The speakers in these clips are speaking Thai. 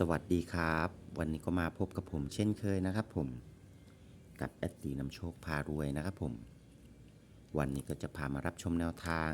สวัสดีครับ วันนี้ก็มาพบกับผมเช่นเคยนะครับผมกับแอดตีนำโชคพารวยนะครับผม วันนี้ก็จะพามารับชมแนวทาง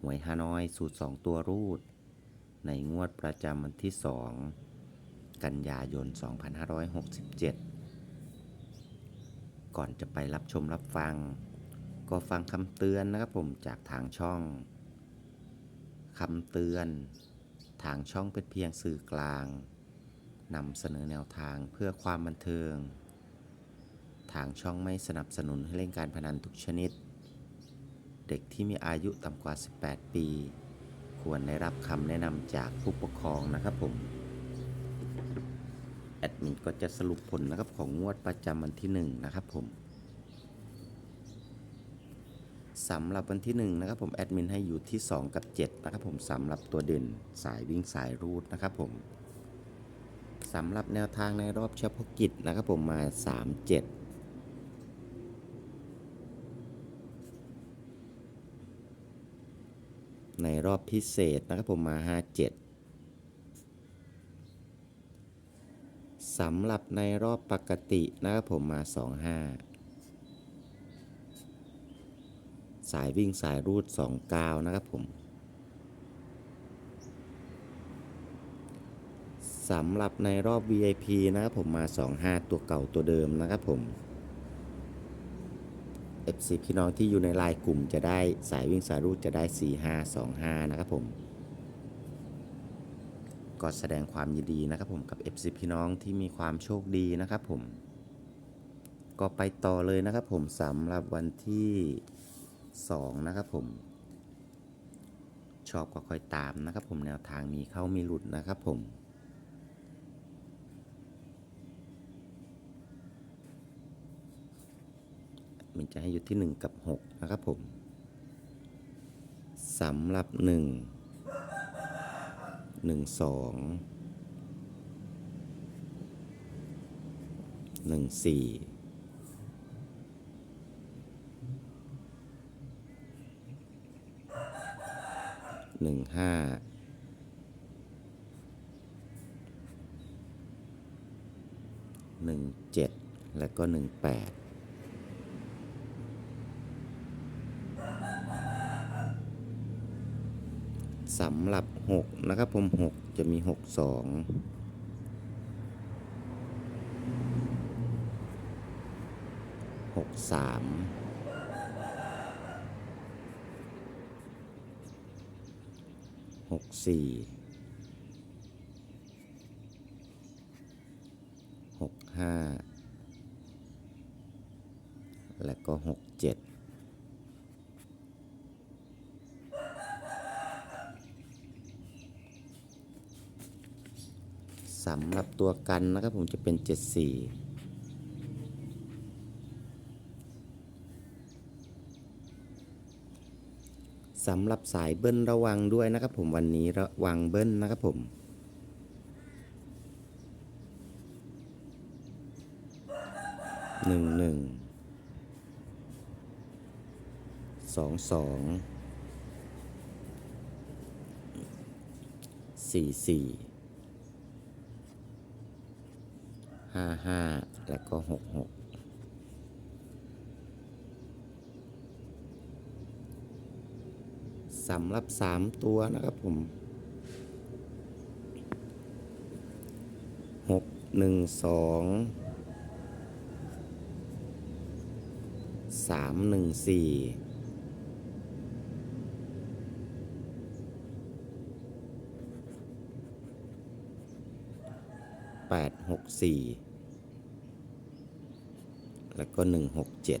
หวยฮานอยสูตร 2 ตัวรูด ในงวดประจำวันที่ 2 กันยายน 2567 ก่อนจะไปรับชมรับฟัง ก็ฟังคำเตือนนะครับผมจากทางช่องคำเตือน ทางช่องเป็นเพียงสื่อกลางนำเสนอแนวทางเพื่อความบันเทิง ทางช่องไม่สนับสนุนให้เล่นการพนันทุกชนิด เด็กที่มีอายุต่ำกว่า 18 ปี ควรได้รับคำแนะนำจากผู้ปกครองนะครับผม แอดมินก็จะสรุปผลนะครับของงวดประจำวันที่ 1 นะครับผม สำหรับวันที่1นะครับผมแอดมินให้อยู่ที่ 2 กับ 7 นะครับผมสำหรับตัวเด่นสายวิ่งสายรูดนะครับผมสำหรับแนวทางในรอบเฉพาะกิจนะครับผมมา 3 7ในรอบพิเศษนะครับผมมา 5 7สำหรับในรอบปกตินะครับผมมา 2 สายวิ่งสายรูด2กาวนะครับผมสำหรับในรอบ VIP นะครับผมมา 25 ตัวเก่าตัวเดิมนะครับผม FC พี่น้องที่อยู่ในลน์กลุ่มจะได้สายวิ่งสายรูดจะได้ 4525 นะครับผมก็แสดงความยินดีนะครับผมกับ FC พี่น้องที่มีความโชคดีนะครับผม ก็ไปต่อเลยนะครับผมสำหรับวันที่ 2 นะครับผม ชอบก็ค่อยตามนะครับผมแนวทางมีเข้ามีหลุดนะครับผมมันจะให้อยู่ที่ 1 กับ 6 นะครับผมสำหรับ 1 1 2 1 4 หนึ่งห้าหนึ่งเจ็ดและก็หนึ่งแปดสำหรับหกนะครับผมหกจะมีหกสองหกสาม หกสี่หกห้าและก็หกเจ็ดสำหรับตัวกันนะครับผมจะเป็นเจ็ดสี่ สำหรับสายเบิ้ลระวังด้วยนะครับผมวันนี้ระวังเบิ้ลนะครับผมหนึ่งหนึ่งสองสองสี่สี่ห้าห้าแล้วก็หกหก สำหรับ 3 ตัวนะครับผมหกหนึ่งสองสามหนึ่งสี่แปดหกสี่แล้วก็หนึ่งหกเจ็ด